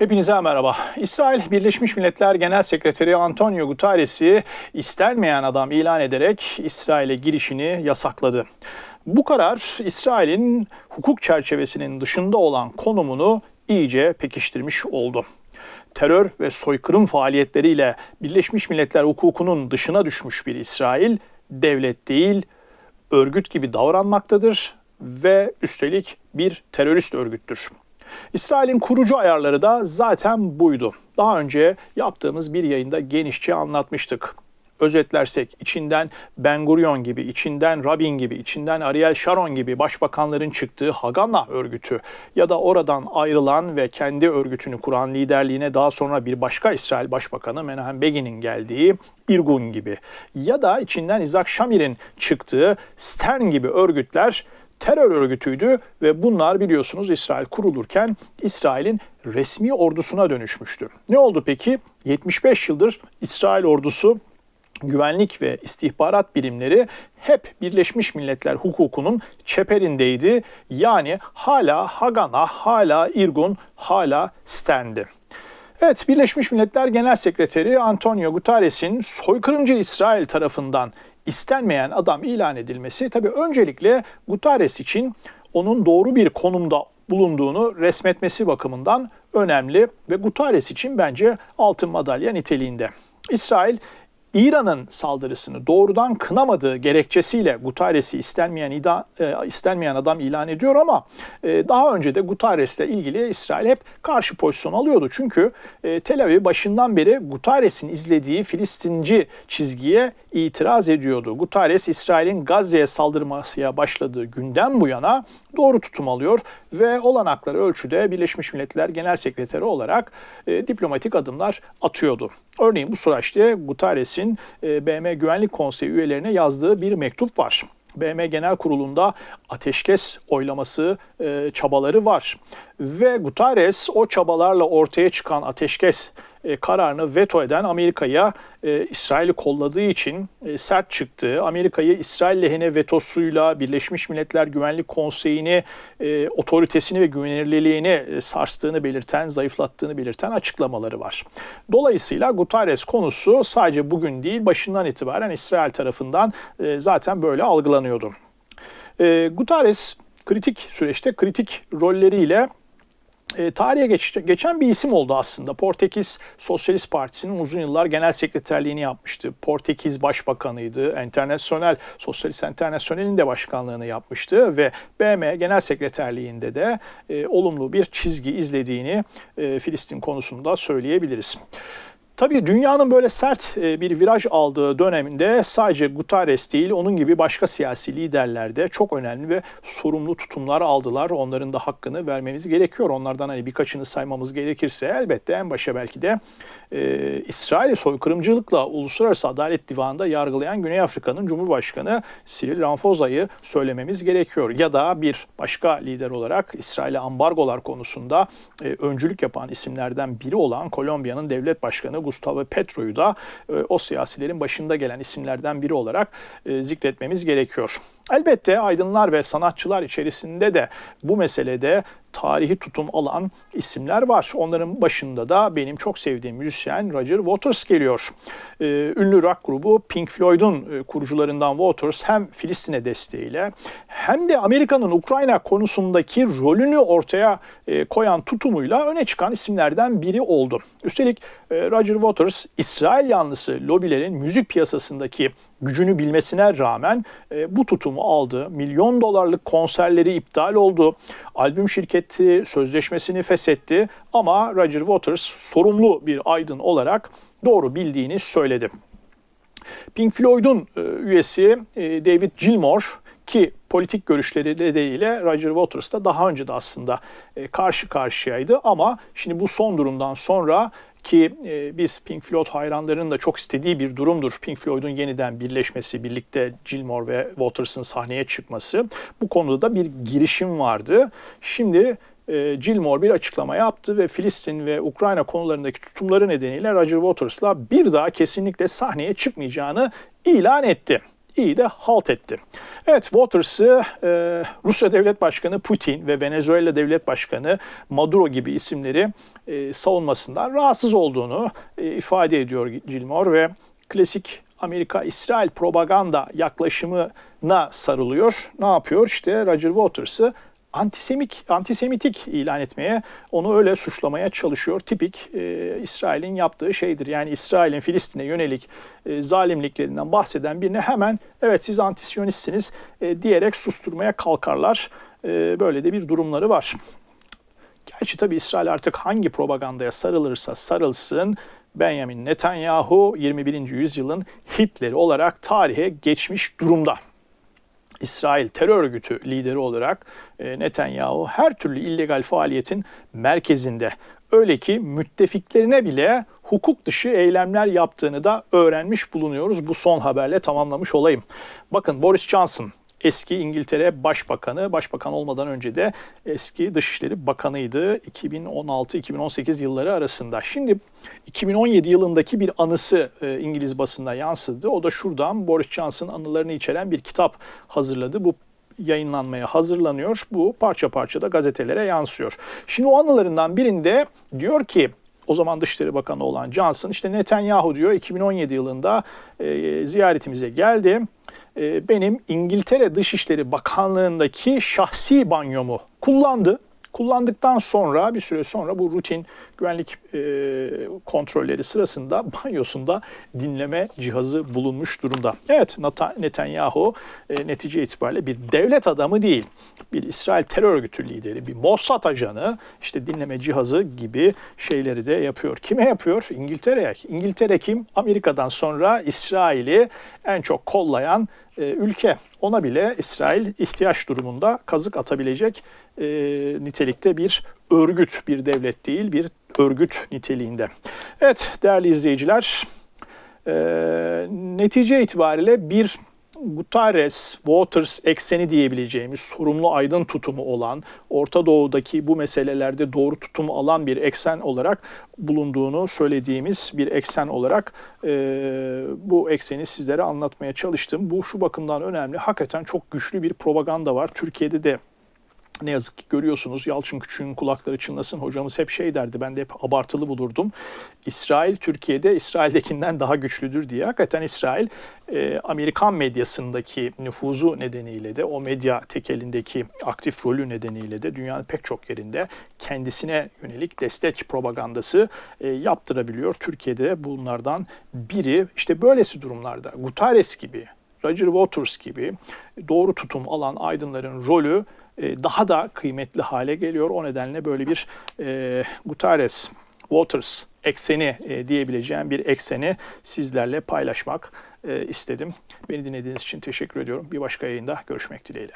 Hepinize merhaba. İsrail Birleşmiş Milletler Genel Sekreteri Antonio Guterres'i istenmeyen adam ilan ederek İsrail'e girişini yasakladı. Bu karar İsrail'in hukuk çerçevesinin dışında olan konumunu iyice pekiştirmiş oldu. Terör ve soykırım faaliyetleriyle Birleşmiş Milletler hukukunun dışına düşmüş bir İsrail devlet değil, örgüt gibi davranmaktadır ve üstelik bir terörist örgüttür. İsrail'in kurucu ayarları da zaten buydu. Daha önce yaptığımız bir yayında genişçe anlatmıştık. Özetlersek içinden Ben Gurion gibi, içinden Rabin gibi, içinden Ariel Sharon gibi başbakanların çıktığı Haganah örgütü ya da oradan ayrılan ve kendi örgütünü kuran liderliğine daha sonra bir başka İsrail Başbakanı Menahem Begin'in geldiği İrgun gibi ya da içinden Isaac Shamir'in çıktığı Stern gibi örgütler terör örgütüydü ve bunlar biliyorsunuz İsrail kurulurken İsrail'in resmi ordusuna dönüşmüştü. Ne oldu peki? 75 yıldır İsrail ordusu güvenlik ve istihbarat birimleri hep Birleşmiş Milletler hukukunun çeperindeydi. Yani hala Haganah, hala İrgun, hala Stern'di. Evet, Birleşmiş Milletler Genel Sekreteri Antonio Guterres'in soykırımcı İsrail tarafından istenmeyen adam ilan edilmesi tabii öncelikle Guterres için onun doğru bir konumda bulunduğunu resmetmesi bakımından önemli ve Guterres için bence altın madalya niteliğinde. İsrail İran'ın saldırısını doğrudan kınamadığı gerekçesiyle Guterres'i istenmeyen, ida, e, istenmeyen adam ilan ediyor ama e, daha önce de Guterres'le ilgili İsrail hep karşı pozisyon alıyordu. Çünkü e, Tel Aviv başından beri Guterres'in izlediği Filistinci çizgiye itiraz ediyordu. Guterres İsrail'in Gazze'ye saldırmaya başladığı günden bu yana doğru tutum alıyor ve olanakları ölçüde Birleşmiş Milletler Genel Sekreteri olarak e, diplomatik adımlar atıyordu. Örneğin bu süreçte Guterres'in e, BM Güvenlik Konseyi üyelerine yazdığı bir mektup var. BM Genel Kurulu'nda ateşkes oylaması e, çabaları var. Ve Guterres o çabalarla ortaya çıkan ateşkes e, kararını veto eden Amerika'ya e, İsrail'i kolladığı için e, sert çıktı. Amerika'yı İsrail lehine vetosuyla Birleşmiş Milletler Güvenlik Konseyi'ni e, otoritesini ve güvenilirliğini e, sarstığını belirten, zayıflattığını belirten açıklamaları var. Dolayısıyla Guterres konusu sadece bugün değil başından itibaren İsrail tarafından e, zaten böyle algılanıyordu. E, Guterres kritik süreçte kritik rolleriyle e, tarihe geç, geçen bir isim oldu aslında. Portekiz Sosyalist Partisi'nin uzun yıllar genel sekreterliğini yapmıştı. Portekiz Başbakanıydı. Internasyonel, Sosyalist Internasyonel'in de başkanlığını yapmıştı ve BM Genel Sekreterliğinde de e, olumlu bir çizgi izlediğini e, Filistin konusunda söyleyebiliriz. Tabii dünyanın böyle sert e, bir viraj aldığı döneminde sadece Guterres değil onun gibi başka siyasi liderler de çok önemli ve sorumlu tutumlar aldılar. Onların da hakkını vermemiz gerekiyor. Onlardan hani birkaçını saymamız gerekirse elbette en başa belki de e, İsrail'i soykırımcılıkla Uluslararası Adalet Divanı'nda yargılayan Güney Afrika'nın Cumhurbaşkanı Cyril Ramaphosa söylememiz gerekiyor. Ya da bir başka lider olarak İsrail'e ambargolar konusunda e, öncülük yapan isimlerden biri olan Kolombiya'nın devlet başkanı Gustavo Petro'yu da e, o siyasilerin başında gelen isimlerden biri olarak e, zikretmemiz gerekiyor. Elbette aydınlar ve sanatçılar içerisinde de bu meselede tarihi tutum alan isimler var. Onların başında da benim çok sevdiğim müzisyen Roger Waters geliyor. Ee, ünlü rock grubu Pink Floyd'un e, kurucularından Waters hem Filistin'e desteğiyle hem de Amerika'nın Ukrayna konusundaki rolünü ortaya e, koyan tutumuyla öne çıkan isimlerden biri oldu. Üstelik e, Roger Waters İsrail yanlısı lobilerin müzik piyasasındaki gücünü bilmesine rağmen e, bu tutumu aldı. Milyon dolarlık konserleri iptal oldu. Albüm şirketi sözleşmesini feshetti ama Roger Waters sorumlu bir aydın olarak doğru bildiğini söyledi. Pink Floyd'un e, üyesi e, David Gilmour ki politik görüşleri nedeniyle Roger Waters da daha önce de aslında e, karşı karşıyaydı ama şimdi bu son durumdan sonra ki e, biz Pink Floyd hayranlarının da çok istediği bir durumdur. Pink Floyd'un yeniden birleşmesi, birlikte Gilmore ve Waters'ın sahneye çıkması. Bu konuda da bir girişim vardı. Şimdi e, Gilmore bir açıklama yaptı ve Filistin ve Ukrayna konularındaki tutumları nedeniyle Roger Waters'la bir daha kesinlikle sahneye çıkmayacağını ilan etti. İyi de halt etti. Evet Waters'ı e, Rusya Devlet Başkanı Putin ve Venezuela Devlet Başkanı Maduro gibi isimleri e, savunmasından rahatsız olduğunu e, ifade ediyor Gilmore ve klasik Amerika-İsrail propaganda yaklaşımına sarılıyor. Ne yapıyor? İşte Roger Waters'ı antisemik, antisemitik ilan etmeye, onu öyle suçlamaya çalışıyor. Tipik e, İsrail'in yaptığı şeydir. Yani İsrail'in Filistin'e yönelik e, zalimliklerinden bahseden birine hemen evet siz antisiyonistsiniz e, diyerek susturmaya kalkarlar. E, böyle de bir durumları var. Gerçi tabii İsrail artık hangi propagandaya sarılırsa sarılsın Benjamin Netanyahu 21. yüzyılın Hitler'i olarak tarihe geçmiş durumda. İsrail terör örgütü lideri olarak e, Netanyahu her türlü illegal faaliyetin merkezinde. Öyle ki müttefiklerine bile hukuk dışı eylemler yaptığını da öğrenmiş bulunuyoruz. Bu son haberle tamamlamış olayım. Bakın Boris Johnson eski İngiltere Başbakanı, başbakan olmadan önce de eski Dışişleri Bakanıydı 2016-2018 yılları arasında. Şimdi 2017 yılındaki bir anısı e, İngiliz basında yansıdı. O da şuradan Boris Johnson anılarını içeren bir kitap hazırladı. Bu yayınlanmaya hazırlanıyor. Bu parça parça da gazetelere yansıyor. Şimdi o anılarından birinde diyor ki o zaman Dışişleri Bakanı olan Johnson işte Netanyahu diyor 2017 yılında e, ziyaretimize geldi. E, benim İngiltere Dışişleri Bakanlığındaki şahsi banyomu kullandı. Kullandıktan sonra bir süre sonra bu rutin güvenlik e, kontrolleri sırasında banyosunda dinleme cihazı bulunmuş durumda. Evet Netanyahu e, netice itibariyle bir devlet adamı değil. Bir İsrail terör örgütü lideri, bir Mossad ajanı işte dinleme cihazı gibi şeyleri de yapıyor. Kime yapıyor? İngiltere'ye. İngiltere kim? Amerika'dan sonra İsrail'i en çok kollayan e, ülke. Ona bile İsrail ihtiyaç durumunda kazık atabilecek e, nitelikte bir örgüt, bir devlet değil, bir örgüt niteliğinde. Evet değerli izleyiciler, e, netice itibariyle bir Guterres, Waters ekseni diyebileceğimiz sorumlu aydın tutumu olan, Orta Doğu'daki bu meselelerde doğru tutumu alan bir eksen olarak bulunduğunu söylediğimiz bir eksen olarak e, bu ekseni sizlere anlatmaya çalıştım. Bu şu bakımdan önemli. Hakikaten çok güçlü bir propaganda var. Türkiye'de de ne yazık ki görüyorsunuz Yalçın Küçük'ün kulakları çınlasın. Hocamız hep şey derdi ben de hep abartılı bulurdum. İsrail Türkiye'de İsrail'dekinden daha güçlüdür diye. Hakikaten İsrail e, Amerikan medyasındaki nüfuzu nedeniyle de o medya tekelindeki aktif rolü nedeniyle de dünyanın pek çok yerinde kendisine yönelik destek propagandası e, yaptırabiliyor. Türkiye'de bunlardan biri işte böylesi durumlarda Guterres gibi Roger Waters gibi doğru tutum alan aydınların rolü daha da kıymetli hale geliyor. O nedenle böyle bir e, Guterres, Waters ekseni e, diyebileceğim bir ekseni sizlerle paylaşmak e, istedim. Beni dinlediğiniz için teşekkür ediyorum. Bir başka yayında görüşmek dileğiyle.